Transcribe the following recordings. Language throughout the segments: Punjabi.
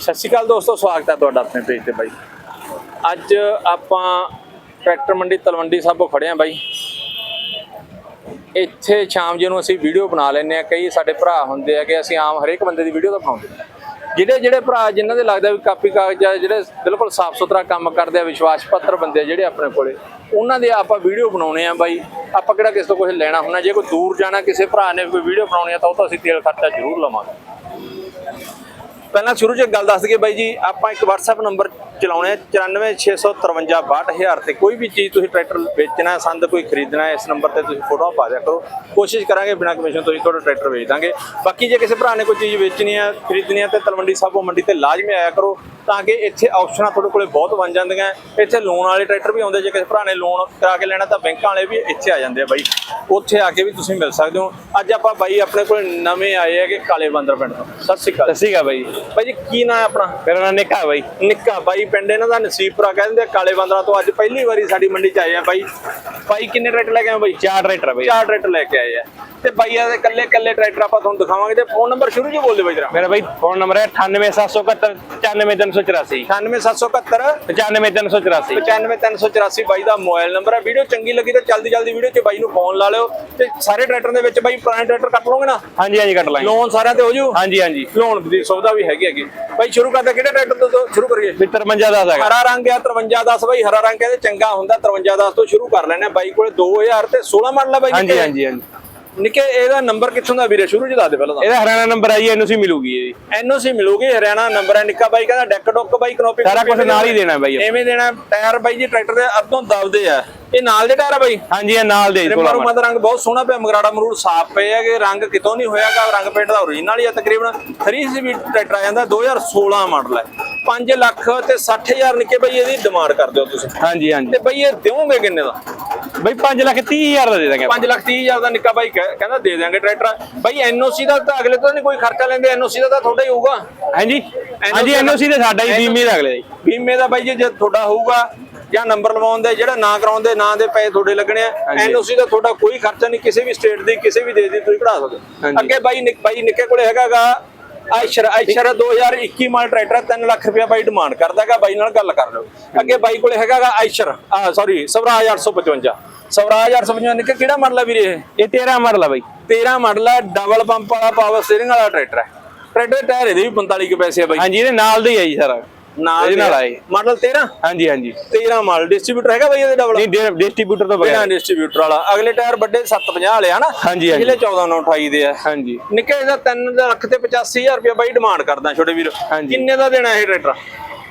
ਸਤਿ ਸ਼੍ਰੀ ਅਕਾਲ ਦੋਸਤੋ, ਸਵਾਗਤ ਹੈ ਤੁਹਾਡਾ ਆਪਣੇ ਪੇਜ ਤੇ ਬਾਈ। ਅੱਜ ਆਪਾਂ ਟਰੈਕਟਰ ਮੰਡੀ ਤਲਵੰਡੀ ਸਾਬੋ ਖੜੇ ਆ ਬਾਈ। ਇੱਥੇ ਸ਼ਾਮ ਜੀ ਨੂੰ ਅਸੀਂ ਵੀਡੀਓ ਬਣਾ ਲੈਂਦੇ ਆ ਕਈ ਸਾਡੇ ਭਰਾ ਹੁੰਦੇ ਆ ਕਿ ਅਸੀਂ ਆਮ ਹਰੇਕ ਬੰਦੇ ਦੀ ਵੀਡੀਓ ਤਾਂ ਬਣਾਉਂਦੇ ਹਾਂ। ਜਿਹੜੇ ਜਿਹੜੇ ਭਰਾ ਜਿਨ੍ਹਾਂ ਦੇ ਲੱਗਦਾ ਵੀ ਕਾਪੀ ਕਾਗਜ਼ ਆ, ਜਿਹੜੇ ਬਿਲਕੁਲ ਸਾਫ਼ ਸੁਥਰਾ ਕੰਮ ਕਰਦੇ ਆ, ਵਿਸ਼ਵਾਸ ਪੱਤਰ ਬੰਦੇ ਆ ਜਿਹੜੇ ਆਪਣੇ ਕੋਲੇ, ਉਹਨਾਂ ਦੇ ਆਪਾਂ ਵੀਡੀਓ ਬਣਾਉਣੇ ਆ ਬਾਈ। ਆਪਾਂ ਕਿਹੜਾ ਕਿਸੇ ਤੋਂ ਕੁਝ ਲੈਣਾ ਹੁੰਦਾ, ਜੇ ਕੋਈ ਦੂਰ ਜਾਣਾ, ਕਿਸੇ ਭਰਾ ਨੇ ਕੋਈ ਵੀਡੀਓ ਬਣਾਉਣੀ ਆ, ਤਾਂ ਉਹ ਤਾਂ ਅਸੀਂ ਤੇਲ ਖਰਚਾ ਜ਼ਰੂਰ ਲਵਾਂਗੇ। ਪਹਿਲਾਂ ਸ਼ੁਰੂ 'ਚ ਇੱਕ ਗੱਲ ਦੱਸ ਦਈਏ ਬਾਈ ਜੀ, ਆਪਾਂ ਇੱਕ WhatsApp ਨੰਬਰ ਚਲਾਉਣੇ ਆ 9465628000 ਤੇ ਕੋਈ ਵੀ ਚੀਜ਼ ਤੁਸੀਂ ਟਰੈਕਟਰ ਵੇਚਣਾ, ਸੰਦ ਕੋਈ ਖਰੀਦਣਾ, ਇਸ ਨੰਬਰ ਤੇ ਤੁਸੀਂ ਫੋਟੋਆਂ ਪਾ ਦਿਆ ਕਰੋ। ਕੋਸ਼ਿਸ਼ ਕਰਾਂਗੇ ਬਿਨਾਂ ਕਮਿਸ਼ਨ ਤੋਂ ਹੀ ਤੁਹਾਡਾ ਟਰੈਕਟਰ ਵੇਚ ਦਾਂਗੇ। ਬਾਕੀ ਜੇ ਕਿਸੇ ਭਰਾ ਨੇ ਕੋਈ ਚੀਜ਼ ਵੇਚਣੀ ਹੈ ਖਰੀਦਣੀ ਹੈ ਤੇ ਤਲਵੰਡੀ ਸਾਬੋ ਮੰਡੀ ਤੇ ਲਾਜ਼ਮੀ ਆਇਆ ਕਰੋ, ਤਾਂ ਕਿ ਇੱਥੇ ਆਪਸ਼ਨਾਂ ਤੁਹਾਡੇ ਕੋਲੇ ਬਹੁਤ ਬਣ ਜਾਂਦੀਆਂ। ਇੱਥੇ ਲੋਨ ਵਾਲੇ ਟਰੈਕਟਰ ਵੀ ਆਉਂਦੇ, ਜੇ ਕਿਸੇ ਭਰਾ ਨੇ ਲੋਨ ਕਰਾ ਕੇ ਲੈਣਾ, ਤਾਂ ਬੈਂਕਾਂ ਵਾਲੇ ਵੀ ਇੱਥੇ ਆ ਜਾਂਦੇ ਆ ਬਾਈ। ਉੱਥੇ ਆ ਕੇ ਵੀ ਤੁਸੀਂ ਮਿਲ ਸਕਦੇ ਹੋ। ਅੱਜ ਆਪਾਂ ਬਾਈ ਆਪਣੇ ਕੋਲ ਨਵੇਂ ਆਏ ਹੈਗੇ ਕਾਲੇ ਬੰਦਰ ਪਿੰਡ ਤੋਂ। ਸਤਿ ਸ਼੍ਰੀ ਅਕਾਲ। ਗਾ ਬਾਈ। ਬਾਈ ਜੀ ਕੀ ਨਾਂ ਹੈ ਆਪਣਾ? ਮੇਰਾ ਨਾਮ ਨਿੱਕਾ ਬਾਈ। ਨਿੱਕਾ ਬਾਈ ਪਿੰਡ ਇਹਨਾਂ ਦਾ ਨਸੀਬਪੁਰਾ ਕਹਿੰਦੇ ਆ, ਕਾਲੇ ਬੰਦਰਾਂ ਤੋਂ। ਅੱਜ ਪਹਿਲੀ ਵਾਰੀ ਸਾਡੀ ਮੰਡੀ ਚ ਆਏ ਆ ਬਾਈ। ਬਾਈ ਕਿੰਨੇ ਟਰੈਕਟਰ ਲੈ ਕੇ ਆਏ ਬਾਈ? ਚਾਰ ਟਰੈਕਟਰ ਬਾਈ। ਚਾਰ ਟਰੈਕਟਰ ਲੈ ਕੇ ਆਏ ਆ। ਤੇ ਬਾਈਆਂ ਦੇ ਕੱਲੇ ਕੱਲੇ ਟਰੈਕਟਰ ਆਪਾਂ ਤੁਹਾਨੂੰ ਦਿਖਾਵਾਂਗੇ ਤੇ ਫੋਨ ਨੰਬਰ ਸ਼ੁਰੂ ਚ ਬੋਲ ਬਾਈ ਜਰਾ। ਮੇਰਾ ਬਾਈ ਫੋਨ ਨੰਬਰ ਹੈ 98771 94384 98774 95384 95384 ਬਾਈ ਦਾ ਮੋਬਾਈਲ ਨੰਬਰ ਹੈ। ਵੀਡੀਓ ਚੰਗੀ ਲੱਗੀ ਤਾਂ ਜਲਦੀ ਜਲਦੀ ਵੀਡੀਓ 'ਚ ਬਾਈ ਨੂੰ ਫੋਨ ਲਾ ਲਿਓ ਤੇ ਸਾਰੇ ਟਰੈਕਟਰ ਦੇ ਵਿੱਚ ਬਾਈ ਪੁਰਾਣੇ ਟਰੈਕਟਰ ਕੱਟ ਲਓਗੇ ਨਾ? ਹਾਂਜੀ ਹਾਂਜੀ ਕੱਟ ਲਾਂਗੇ। ਲੋਨ ਸਾਰਿਆਂ ਤੇ ਹੋ ਜੂ? ਹਾਂਜੀ ਹਾਂਜੀ। ਲੋਨ ਦੀ ਸੁਵਿਧਾ ਵੀ ਹੈਗੀ ਹੈਗੀ। ਬਾਈ ਸ਼ੁਰੂ ਕਰਦੇ ਕਿਹੜੇ ਟਰੈਕਟਰ ਤੋਂ- ਸ਼ੁਰੂ ਕਰੀਏ? ਮਿੱਤਰ ਮੰਜਾ ਦਾ ਹੈਗਾ। ਹਰਾ ਰੰਗ ਆ 5310 ਬਾਈ ਹਰਾ ਰੰਗ ਕਹਿੰਦੇ ਚੰਗਾ ਹੁੰਦਾ 5310 ਤੋਂ ਸ਼ੁਰੂ ਕਰ ਲੈਣੇ ਬਾਈ ਕੋਲੇ 2000 ਤੇ 16 ਮਾਡਲ ਆ ਬਾਈ ਹਾਂਜੀ। ਹਾਂਜੀ ਹਾਂਜੀ। ਨਿੱਕੇ ਇਹਦਾ ਨੰਬਰ ਕਿੱਥੋਂ ਦਾ ਵੀਰੇ? ਸ਼ੁਰੂ ਚ ਦੱਸ ਦੇ ਪਹਿਲਾਂ ਤਾਂ। ਇਹਦਾ ਹਰਿਆਣਾ ਨੰਬਰ ਆਈ ਐਨਓਸੀ ਮਿਲੂਗੀ ਇਹਦੀ। ਐਨਓਸੀ ਮਿਲੂਗੀ ਹਰਿਆਣਾ ਨੰਬਰ ਹੈ ਨਿੱਕਾ ਬਾਈ ਕਹਿੰਦਾ ਡੈਕ ਡੁੱਕ ਬਾਈ ਕਨੋਪੀ ਸਾਰਾ ਕੁਛ ਨਾਲ ਹੀ ਦੇਣਾ ਬਾਈ। ਐਵੇਂ ਦੇਣਾ ਟਾਇਰ ਬਾਈ ਜੀ ਟਰੈਕਟਰ ਦੇ ਅੱਧੋਂ ਦਬਦੇ ਆ। ਇਹ ਨਾਲ ਦੇ ਟਾਇਰ ਆ ਬਾਈ? ਹਾਂਜੀ ਇਹ ਨਾਲ ਦੇ ਰਿਮਰ ਉਮਰ ਦਾ ਰੰਗ ਬਹੁਤ ਸੋਹਣਾ ਪਿਆ ਮਗਰਾੜਾ ਮਰੂੜ ਸਾਫ਼ ਪਏ ਹੈਗੇ ਰੰਗ ਕਿਤੋਂ ਨਹੀਂ ਹੋਇਆਗਾ ਰੰਗ ਪੇਂਟ ਦਾ ਓਰੀਜਨਲ ਹੀ ਆ ਤਕਰੀਬਨ। 3 ਵੀ ਟਰੈਕਟਰ ਆ ਜਾਂਦਾ 2016 ਮਾਡਲ ਹੈ। 5 ਲੱਖ ਤੇ 60000 ਨਿੱਕੇ ਬਾਈ ਇਹਦੀ ਡਿਮਾਂਡ ਕਰਦੇ ਹੋ ਤੁਸੀਂ। ਹਾਂਜੀ ਹਾਂਜੀ। ਤੇ ਬਾਈ ਇਹ ਦਿਓਗੇ ਕਿੰਨੇ ਦਾ? ਬਾਈ 5 ਲੱਖ 30 ਹਜ਼ਾਰ ਦਾ ਦੇ ਦਾਂਗੇ 5 ਲੱਖ 30 ਹਜ਼ਾਰ ਦਾ ਨਿੱਕਾ ਬਾਈ ਕਹਿ- ਕਹਿੰਦਾ ਦੇ ਦਿਆਂਗੇ ਟਰੈਕਟਰ। ਬਾਈ ਐਨਓਸੀ ਦਾ ਤਾਂ ਅਗਲੇ ਤੋਂ ਨਹੀਂ ਕੋਈ ਖਰਚਾ ਲੈਂਦੇ ਐਨਓਸੀ ਦਾ ਤਾਂ ਤੁਹਾਡਾ ਹੀ ਹੋਊਗਾ। ਹਾਂਜੀ। ਹਾਂਜੀ ਐਨਓਸੀ ਤੇ ਸਾਡਾ ਹੀ ਬੀਮੀ ਦਾ ਅਗਲੇ ਦਾ ਬੀਮੇ ਦਾ ਬਾਈ ਜੀ ਤੁਹਾਡਾ ਹੋਊਗਾ ਜਾਂ ਨੰਬਰ ਲਵਾਉਣ ਦੇ ਜਿਹੜਾ ਨਾ ਕਰਾਉਣ ਦੇ ਨਾਂ ਦੇ ਪੈਸੇ ਤੁਹਾਡੇ ਲੱਗਣੇ ਆ। ਐਨਓਸੀ ਦਾ ਤੁਹਾਡਾ ਕੋਈ ਖਰਚਾ ਨਹੀਂ ਕਿਸੇ ਵੀ ਸਟੇਟ ਦੀ ਕਿਸੇ ਵੀ ਦੇਸ਼ ਦੀ ਤੁਸੀਂ ਕਢਾ ਸਕਦੇ। ਅੱਗੇ ਬਾਈ ਨਿੱਕ ਬਾਈ ਨਿੱਕੇ ਕੋਲੇ ਹੈਗਾਗਾ ਆਇਸ਼ਰ ਆਇਸ਼ਰ 2021 ਮਾਡਲ ਟਰੈਕਟਰ 3 ਲੱਖ ਰੁਪਇਆ ਬਾਈ ਡਿਮਾਂਡ ਕਰਦਾਗਾ ਬਾਈ ਨਾਲ ਗੱਲ ਕਰ ਲਓ। ਅੱਗੇ ਬਾਈ ਕੋਲੇ ਹੈਗਾਗਾ ਆਇਸ਼ਰ ਆ ਸੌਰੀ ਸਵਰਾਜ 855 ਸਵਰਾਜ 855 ਨਿੱਕੇ ਕਿਹੜਾ ਮਾਡਲ ਆ ਵੀਰੇ ਇਹ? ਇਹ 13 ਮਾਡਲ ਆ ਬਾਈ। 13 ਮਾਡਲ ਹੈ ਡਬਲ ਪੰਪ ਵਾਲਾ ਪਾਵਰ ਸਟੀਅਰਿੰਗ ਵਾਲਾ ਟਰੈਕਟਰ ਹੈ ਟਰੈਕਟਰ ਦੇ ਟਾਇਰ ਇਹਦੇ ਵੀ 45 ਕੇ ਪੈਸੇ ਆ ਬਾਈ। ਹਾਂਜੀ ਇਹਦੇ ਨਾਲ ਦੇ ਹੀ ਆ ਜੀ ਸਾਰਾ। ਨਾਲ ਇਹਦੇ ਨਾਲ ਆਏ। ਮਾਡਲ 13 ਹਾਂਜੀ ਹਾਂਜੀ। 13 ਮਾਡਲ। ਡਿਸਟ੍ਰੀਬਿਊਟਰ ਹੈਗਾ ਬਈ ਇਹਦੇ ਡਬਲ ਨਹੀਂ ਡਿਸਟ੍ਰੀਬਿਊਟਰ ਤੋਂ ਬਿਨਾਂ ਬਗੈਰ ਡਿਸਟ੍ਰੀਬਿਊਟਰ ਵਾਲਾ। ਅਗਲੇ ਟਾਇਰ ਵੱਡੇ 750 ਵਾਲੇ ਹਨਾ ਹਾਂਜੀ, ਹਾਂਜੀ। ਪਿਛਲੇ 1428 ਦੇ ਆ। ਹਾਂਜੀ। ਨਿੱਕੇ ਦਾ 3 ਲੱਖ ਤੇ 85000 ਰੁਪਏ ਬਾਈ ਡਿਮਾਂਡ ਕਰਦਾ ਛੋਟੇ ਵੀਰ। ਕਿੰਨੇ ਦਾ ਦੇਣਾ ਇਹ ਟਰੈਕਟਰ?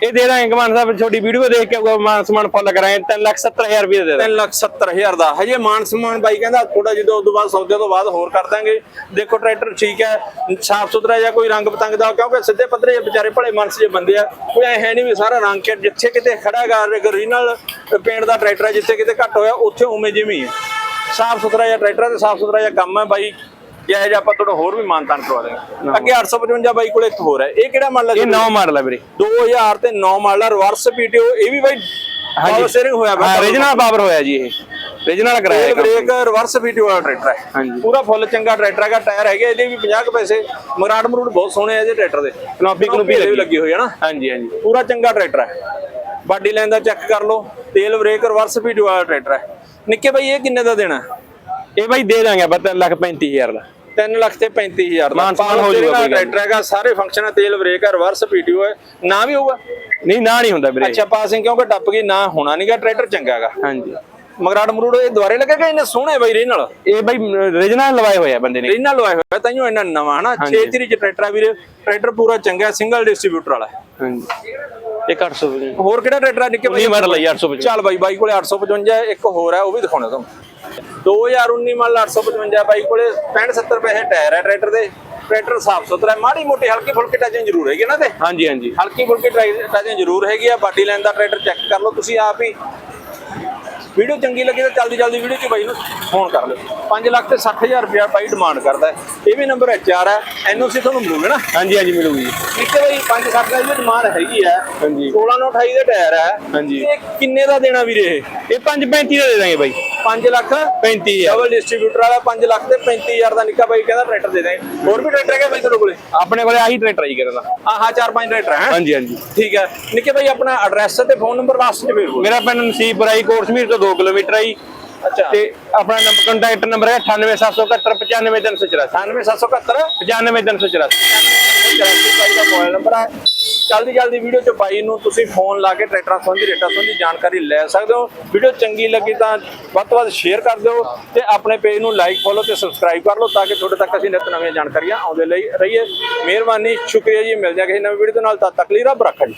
ਇਹ ਦੇ ਦਾਂਗੇ ਕਮਾਨ ਸਾਹਿਬ ਛੋਟੀ ਵੀਡੀਓ ਦੇਖ ਕੇ ਮਾਨ ਸਮਾਨ ਫੁੱਲ ਕਰਾਂਗੇ। 3 ਲੱਖ 70 ਹਜ਼ਾਰ ਰੁਪਏ ਦੇ ਦਾਂਗੇ। 3 ਲੱਖ 70000 ਦਾ। ਹਜੇ ਮਾਨ ਸਮਾਨ ਬਾਈ ਕਹਿੰਦਾ ਥੋੜਾ ਜਿਹਾ ਉਸ ਤੋਂ ਬਾਅਦ, ਸੌਦੇ ਤੋਂ ਬਾਅਦ ਹੋਰ ਕਰ ਦਾਂਗੇ। ਦੇਖੋ, ਟਰੈਕਟਰ ਠੀਕ ਹੈ, ਸਾਫ਼ ਸੁਥਰਾ ਜਾਂ ਕੋਈ ਰੰਗ ਪਤੰਗ ਦਾ, ਕਿਉਂਕਿ ਸਿੱਧੇ ਪੱਧਰੇ ਜੇ ਵਿਚਾਰੇ ਭਲੇ ਮਨਸ ਜੇ ਬੰਦੇ ਆ। ਕੋਈ ਐ ਹੈ ਨਹੀਂ ਵੀ ਸਾਰਾ ਰੰਗ ਕੇ ਜਿੱਥੇ ਕਿਤੇ ਖੜਾ ਹੈਗਾ ਓਰੀਜਨਲ ਪੇਂਟ ਦਾ ਟਰੈਕਟਰ ਜਿੱਥੇ ਕਿਤੇ ਘੱਟ ਹੋਇਆ, ਉੱਥੇ ਉਵੇਂ ਜਿਵੇਂ ਹੀ ਹੈ ਸਾਫ਼ ਸੁਥਰਾ ਜਿਹਾ ਟਰੈਕਟਰ ਹੈ ਤੇ ਸਾਫ਼ ਸੁਥਰਾ ਜਿਹਾ ਕੰਮ ਹੈ ਬਾਈ। ਜੇ ਜੇ ਆਪਾਂ ਤੁਹਾਨੂੰ ਹੋਰ ਵੀ ਮਾਨਤਾਨ ਕਰਵਾ ਦੇਵਾਂਗੇ ਅੱਗੇ 855 ਬਾਈ ਕੋਲੇ ਇੱਕ ਹੋਰ ਹੈ। ਇਹ ਕਿਹੜਾ ਮਾਡਲ ਹੈ ਇਹ 9 ਮਾਡਲ ਆ ਵੀਰੇ। 2000 ਤੇ 9 ਮਾਡਲ ਰਿਵਰਸ ਪੀਟੀਓ ਇਹ ਵੀ ਬਾਈ ਪਾਵਰ ਸਟੀਅਰਿੰਗ ਹੋਇਆ ਹਾਂ ਰੀਜਨਲ ਪਾਵਰ ਹੋਇਆ ਜੀ ਇਹ। ਰੀਜਨਲ ਕਰਾਇਆ ਇਹ ਕੰਮ। ਬ੍ਰੇਕ ਰਿਵਰਸ ਵੀਡੀਓ ਵਾਲਾ ਟਰੈਕਟਰ ਹੈ। ਹਾਂਜੀ। ਪੂਰਾ ਫੁੱਲ ਚੰਗਾ ਟਰੈਕਟਰ ਹੈਗਾ। ਟਾਇਰ ਹੈਗੇ ਇਹਦੇ ਵੀ 50 ਕੁ ਪੈਸੇ। ਮਰਾੜ ਮਰੂੜ ਬਹੁਤ ਸੋਹਣੇ ਆ ਇਹਦੇ ਟਰੈਕਟਰ ਦੇ। ਕਨੋਪੀ ਕਨੋਪੀ ਲੱਗੀ। ਹੋਈ ਹੈ ਨਾ। ਹਾਂਜੀ ਹਾਂਜੀ। ਪੂਰਾ ਚੰਗਾ ਟਰੈਕਟਰ ਹੈ। ਬਾਡੀ ਲਾਈਨ ਦਾ ਚੈੱਕ ਕਰ ਲਓ। ਤੇਲ ਬ੍ਰੇਕ ਰਿਵਰਸ ਵੀਡੀਓ ਵਾਲਾ ਟਰੈਕਟਰ ਹੈ। ਨਿੱਕੇ ਭਾਈ ਇਹ ਕਿੰਨੇ ਦਾ ਦੇਣਾ? ਇਹ ਬਾਈ ਦੇ ਦਾਂਗੇ 3 ਲੱਖ 35000 ਦਾ। 3 ਲੱਖ ਤੇ 35000 ਦਾ। ਮਾਨ ਸਮਾਨ ਹੋ ਜਾਊਗਾ ਟਰੈਕਟਰ ਹੈਗਾ ਸਾਰੇ ਫੰਕਸ਼ਨ ਹੈ ਤੇਲ ਬ੍ਰੇਕ ਹੈ ਰਿਵਰਸ ਵੀਡੀਓ ਹੈ ਨਾ ਵੀ ਹੋਊਗਾ। ਨਹੀਂ ਨਾ ਨਹੀਂ ਹੁੰਦਾ ਵੀਰੇ। ਅੱਛਾ ਪਾਸਿੰਗ ਕਿਉਂਕਿ ਟੱਪ ਗਈ? ਨਾ ਹੋਣਾ ਨਹੀਂਗਾ ਟਰੈਕਟਰ ਚੰਗਾ ਹੈਗਾ। ਹਾਂਜੀ। ਮਗਰਾੜ ਮਰੂੜ ਇਹ ਦੁਆਰੇ ਲੱਗੇਗਾ ਇਹਨੇ ਸੋਹਣੇ ਬਾਈ ਰੇ ਨਾਲ ਇਹ ਬਾਈ ਰੀਜਨਲ ਲਵਾਏ ਹੋਏ ਆ ਬੰਦੇ ਨੇ। ਇਹਨਾਂ ਲਵਾਇਆ ਹੋਇਆ ਤਾਈਓ ਇਹਨਾਂ ਨਵਾਂ ਹਨਾ? 6 ਤਰੀ ਚ ਟਰੈਕਟਰ ਆ ਵੀਰੇ। ਟਰੈਕਟਰ ਪੂਰਾ ਚੰਗਾ ਸਿੰਗਲ ਡਿਸਟ੍ਰੀਬਿਊਟਰ ਵਾਲਾ। ਹੈ। ਹਾਂਜੀ ਇਹ 800 ਵੀਰੇ ਹੋਰ ਕਿਹੜਾ ਟਰੈਕਟਰ ਆ? ਨਿੱਕੇ ਨਹੀਂ ਮਾਡਲ ਆ 850 ਚੱਲ ਬਾਈ ਬਾਈ ਕੋਲੇ 855 ਹੈ, ਇੱਕ ਹੋਰ ਹੈ ਉਹ ਵੀ ਦਿਖਾਉਣਾ ਤੁਹਾਨੂੰ। 2019 ਮਾਡਲ 855 ਬਾਈ ਕੋਲੇ 65 70 ਪੈਸੇ ਟਾਇਰ ਹੈ ਟਰੈਕਟਰ ਦੇ। ਟਰੈਕਟਰ ਸਾਫ਼ ਸੁਥਰਾ ਹੈ ਮਾੜੀ ਮੋਟੀ ਹਲਕੀ ਫੁਲਕੀ ਟਾਚਿੰਗ ਜ਼ਰੂਰ ਹੈਗੀ ਨਾ ਤੇ। ਹਾਂਜੀ ਹਾਂਜੀ। ਹਲਕੀ ਫੁਲਕੀ ਟਾਚਿੰਗ ਜ਼ਰੂਰ ਹੈਗੀ ਆ ਬਾਡੀ ਲਾਈਨ ਦਾ ਟਰੈਕਟਰ ਚੈੱਕ ਕਰ ਲਓ ਤੁਸੀਂ ਆਪ ਹੀ। ਵੀਡੀਓ ਚੰਗੀ ਲੱਗੀ ਤਾਂ ਜਲਦੀ ਜਲਦੀ ਵੀਡੀਓ 'ਚ ਬਾਈ ਨੂੰ ਫੋਨ ਕਰ ਲਿਓ। 5 ਲੱਖ ਤੇ 60000 ਰੁਪਇਆ ਬਾਈ ਡਿਮਾਂਡ ਕਰਦਾ ਇਹ ਵੀ ਨੰਬਰ HR ਹੈ ਐਨਓਸੀ ਤੁਹਾਨੂੰ ਮਿਲੂਗਾ ਨਾ? ਹਾਂਜੀ ਹਾਂਜੀ ਮਿਲੂਗੀ ਨਿੱਕੇ ਬਾਈ 5 60 ਦਾ ਇਹ ਡਿਮਾਂਡ ਹੈਗੀ ਹੈ। ਹਾਂਜੀ। 16 ਨੂੰ 28 ਦੇ ਟਾਇਰ ਹੈ। ਹਾਂਜੀ। ਇਹ ਕਿੰਨੇ ਦਾ ਦੇਣਾ ਵੀਰੇ ਇਹ? ਇਹ 535 ਦਾ ਦੇ ਦਾਂਗੇ ਬਾਈ। 5 ਲੱਖ 35000 ਡਬਲ ਡਿਸਟ੍ਰੀਬਿਊਟਰ ਵਾਲਾ 5 ਲੱਖ ਤੇ 35000 ਦਾ ਨਿੱਕਾ ਬਾਈ ਕਹਿੰਦਾ ਟਰੈਕਟਰ ਦੇ ਦਾਂਗੇ ਹੋਰ ਵੀ ਟਰੈਕਟਰ ਹੈਗੇ ਬਾਈ ਤੁਹਾਡੇ ਕੋਲੇ? ਆਪਣੇ ਕੋਲੇ ਆਹੀ ਟਰੈਕਟਰ ਹੀ ਕਰਦਾ ਹਾਂ ਹਾਂ ਚਾਰ ਪੰਜ ਟਰੈਕਟਰ ਹੈ? ਹਾਂਜੀ ਹਾਂਜੀ। ਠੀਕ ਹੈ ਨਿੱਕੇ ਬਾਈ ਆਪਣਾ ਐਡਰੈਸ ਤੇ ਫੋਨ ਨੰਬਰ ਲਾਸਟ ਤੇ ਫੇਰ ਬੋਲ ਮੇਰਾ ਪਿੰਡ ਨਸੀਬਪੁਰ ਆਈ ਕੋਟਸ਼ਮੀਰ ਤੋਂ 2 ਕਿਲੋਮੀਟਰ ਆਈ ਅੱਛਾ। ਤੇ ਆਪਣਾ ਨੰਬਰ ਕੰਟੈਕਟ ਨੰਬਰ ਹੈ 98771 95384 97771 95384 ਬਾਈ ਦਾ ਮੋਬਾਈਲ ਨੰਬਰ ਹੈ। ਜਲਦੀ ਜਲਦੀ ਵੀਡੀਓ ਚ ਬਾਈ ਨੂੰ ਤੁਸੀਂ ਫੋਨ ਲਾ ਕੇ ਟਰੈਕਟਰਾਂ ਸੰਬੰਧੀ, ਰੇਟਾਂ ਸੰਬੰਧੀ ਜਾਣਕਾਰੀ ਲੈ ਸਕਦੇ ਹੋ। ਵੀਡੀਓ ਚੰਗੀ ਲੱਗੀ ਤਾਂ ਵੱਧ ਤੋਂ ਵੱਧ ਸ਼ੇਅਰ ਕਰ ਦਿਓ ਤੇ ਆਪਣੇ ਪੇਜ ਨੂੰ ਲਾਈਕ ਫੋਲੋ ਤੇ ਸਬਸਕ੍ਰਾਈਬ ਕਰ ਲਓ ਤਾਂ ਕਿ ਤੁਹਾਡੇ ਤੱਕ ਅਸੀਂ ਨਿਤ ਨਵੀਆਂ ਜਾਣਕਾਰੀਆਂ ਆਉਂਦੇ ਲਈ ਰਹੀਏ। ਮਿਹਰਬਾਨੀ, ਸ਼ੁਕਰੀਆ ਜੀ। ਮਿਲ ਕਿਸੇ ਨਵੀਂ ਵੀਡੀਓ ਦੇ ਨਾਲ। ਤਦ ਤੱਕ ਲਈ ਰੱਬ ਰੱਖਾ ਜੀ